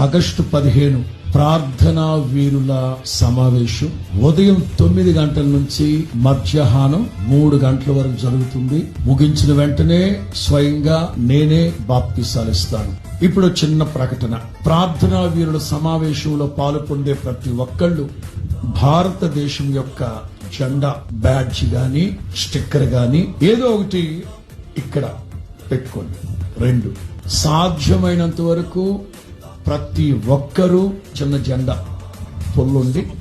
August పదిహేను ప్రార్థనా వీరుల సమావేశం. ఉదయం తొమ్మిది గంటల నుంచి మధ్యాహ్నం మూడు గంటల వరకు జరుగుతుంది. ముగించిన వెంటనే స్వయంగా నేనే బాప్తిసాలిస్తాను ఇప్పుడు చిన్న ప్రకటన. ప్రార్థనా వీరుల సమావేశంలో పాల్పొందే ప్రతి ఒక్కళ్ళు భారతదేశం యొక్క జెండా బ్యాడ్జ్ గాని స్టిక్కర్ గాని ఏదో ఒకటి ఇక్కడ పెట్టుకోండి. రెండు సాధ్యమైనంత వరకు ప్రతి ఒక్కరూ చిన్న జెండా పొల్లుండి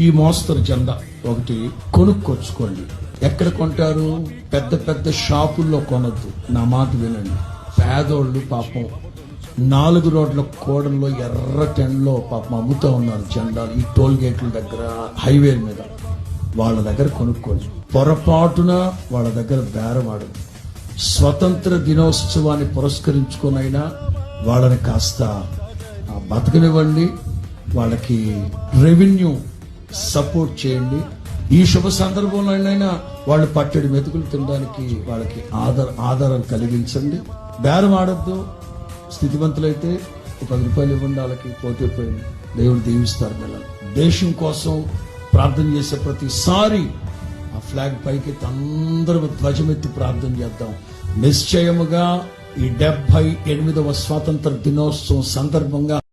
ఈ మోస్తరు జెండా ఒకటి కొనుక్కొచ్చుకోండి. ఎక్కడ కొంటారు? పెద్ద పెద్ద షాపుల్లో కొనద్దు. నా మాట వినండి. పేదోళ్ళు పాపం నాలుగు రోడ్ల కోడల్లో ఎర్ర టెండ్లో పాపం అమ్ముతూ ఉన్నారు జెండాలు ఈ టోల్ గేట్ల దగ్గర హైవే మీద. వాళ్ళ దగ్గర కొనుక్కోండి. పొరపాటున వాళ్ళ దగ్గర బేరమాడదు స్వతంత్ర దినోత్సవాన్ని పురస్కరించుకునైనా వాళ్ళని కాస్త బతకనివ్వండి. వాళ్ళకి రెవెన్యూ సపోర్ట్ చేయండి. ఈ శుభ సందర్భంలో అయినా వాళ్ళు పట్టడి మెతుకులు తినడానికి వాళ్ళకి ఆధార ఆధారం కలిగించండి. బేరం ఆడద్దు. స్థితివంతులైతే ఒక పది రూపాయలు ఇవ్వండి వాళ్ళకి పోతే పోయింది దేవుడు దీవిస్తారు మిమ్మల్ని దేశం కోసం ప్రార్థన చేసే ప్రతిసారి ఆ ఫ్లాగ్ పైకి అందరూ ధ్వజమెత్తి ప్రార్థన చేద్దాం. నిశ్చయముగా ఈ డెబ్బై ఎనిమిదవ స్వాతంత్ర దినోత్సవం సందర్భంగా